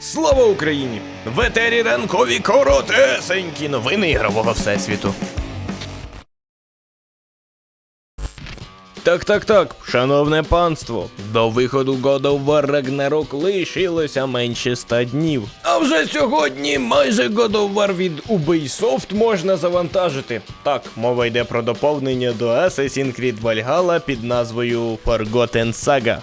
Слава Україні! В етері ранкові коротесенькі новини ігрового всесвіту. Так, так, так, шановне панство, до виходу God of War Ragnarok лишилося менше ста днів. А вже сьогодні майже God of War від Ubisoft можна завантажити. Так, мова йде про доповнення до Assassin's Creed Valhalla під назвою Forgotten Saga.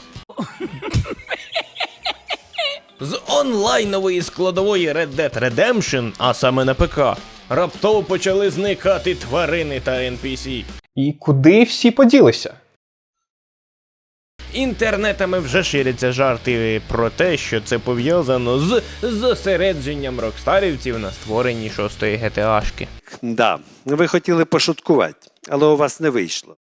З онлайнової складової Red Dead Redemption, а саме на ПК, раптово почали зникати тварини та NPC. І куди всі поділися? Інтернетами вже ширяться жарти про те, що це пов'язано з зосередженням рокстарівців на створенні шостої ГТАшки. Да, ви хотіли пошуткувати, але у вас не вийшло.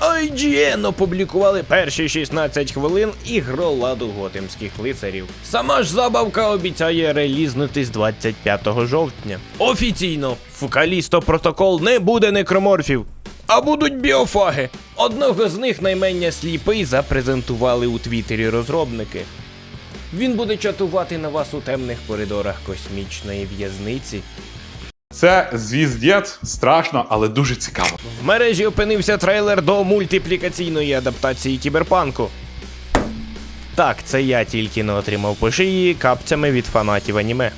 IGN опублікували перші 16 хвилин ігроладу готемських лицарів. Сама ж забавка обіцяє релізнутись 25 жовтня. Офіційно, в Калісто протокол не буде некроморфів, а будуть біофаги. Одного з них наймення сліпий запрезентували у твіттері розробники. Він буде чатувати на вас у темних коридорах космічної в'язниці. Це звіздець, страшно, але дуже цікаво. В мережі опинився трейлер до мультиплікаційної адаптації кіберпанку. Так, це я тільки не отримав по шиї капцями від фанатів аніме.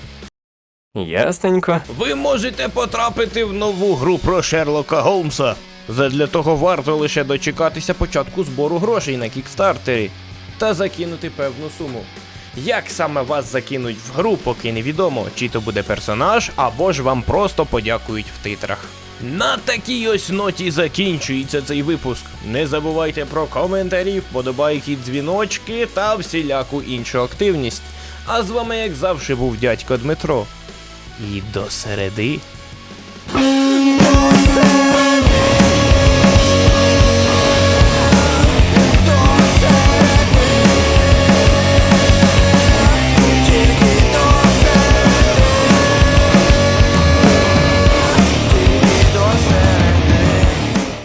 Ясненько. Ви можете потрапити в нову гру про Шерлока Голмса. Задля того варто лише дочекатися початку збору грошей на кікстартері та закинути певну суму. Як саме вас закинуть в гру, поки невідомо, чи то буде персонаж, або ж вам просто подякують в титрах. На такій ось ноті закінчується цей випуск. Не забувайте про коментарі, вподобайки, дзвіночки та всіляку іншу активність. А з вами, як завжди, був дядько Дмитро. І до середи